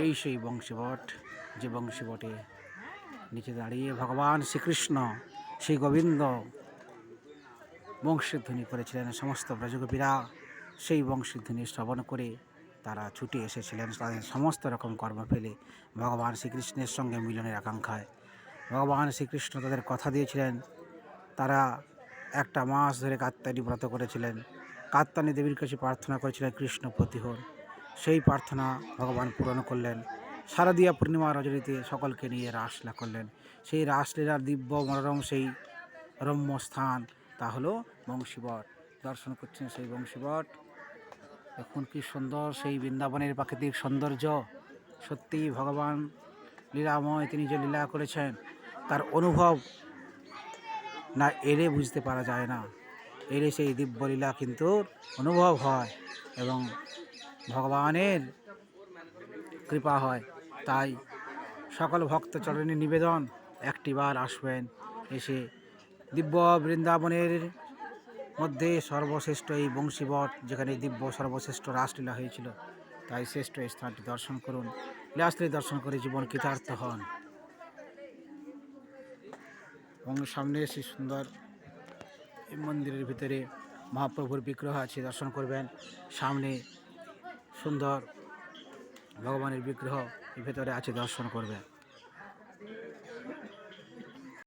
এই সেই বংশীবট, যে বংশীবটে নিচে দাঁড়িয়ে ভগবান শ্রীকৃষ্ণ সেই গোবিন্দ বংশীধ্বনি করেছিলেন, সমস্ত ব্রজগোপীরা সেই বংশীধ্বনি শ্রবণ করে তারা ছুটে এসেছিলেন, তাদের সমস্ত রকম কর্ম ফেলে ভগবান শ্রীকৃষ্ণের সঙ্গে মিলনের আকাঙ্ক্ষায়। ভগবান শ্রীকৃষ্ণ তাদের কথা দিয়েছিলেন, তারা একটা মাস ধরে কাত্তায়নী ব্রত করেছিলেন। কাত্তায়নী দেবীর কাছে প্রার্থনা করেছিলেন, কৃষ্ণ প্রতিহন সেই প্রার্থনা ভগবান পূরণ করলেন। শারদীয়া পূর্ণিমা রজনীতে সকলকে নিয়ে রাসলীলা করলেন। সেই রাসলীলার দিব্য মনোরম, সেই রম্য স্থান, তা হলো বংশীবট। দর্শন করছেন সেই বংশীবট। এখন কি সুন্দর সেই বৃন্দাবনের প্রাকৃতিক সৌন্দর্য। সত্যি ভগবান লীলাময়, তিনি যে লীলা করেছেন, তার অনুভব না এলে বুঝতে পারা যায় না। এলে সেই দিব্যলীলা কিন্তু অনুভব হয় এবং ভগবানের কৃপা হয়। তাই সকল ভক্ত চরণে নিবেদন একটিবার আসবেন এসে। দিব্য বৃন্দাবনের মধ্যে সর্বশ্রেষ্ঠ এই বংশীবট, যেখানে দিব্য সর্বশ্রেষ্ঠ রাসলীলা হয়েছিল। তাই শ্রেষ্ঠ স্থানটি দর্শন করুন। লীলাস্ত্রী দর্শন করে জীবন কৃতার্থ হন। এবং সামনে এসে সুন্দর মন্দিরের ভিতরে মহাপ্রভুর বিগ্রহ আছে, দর্শন করবেন। সামনে সুন্দর ভগবানের বিগ্রহ ভেতরে আছে দর্শন করবেন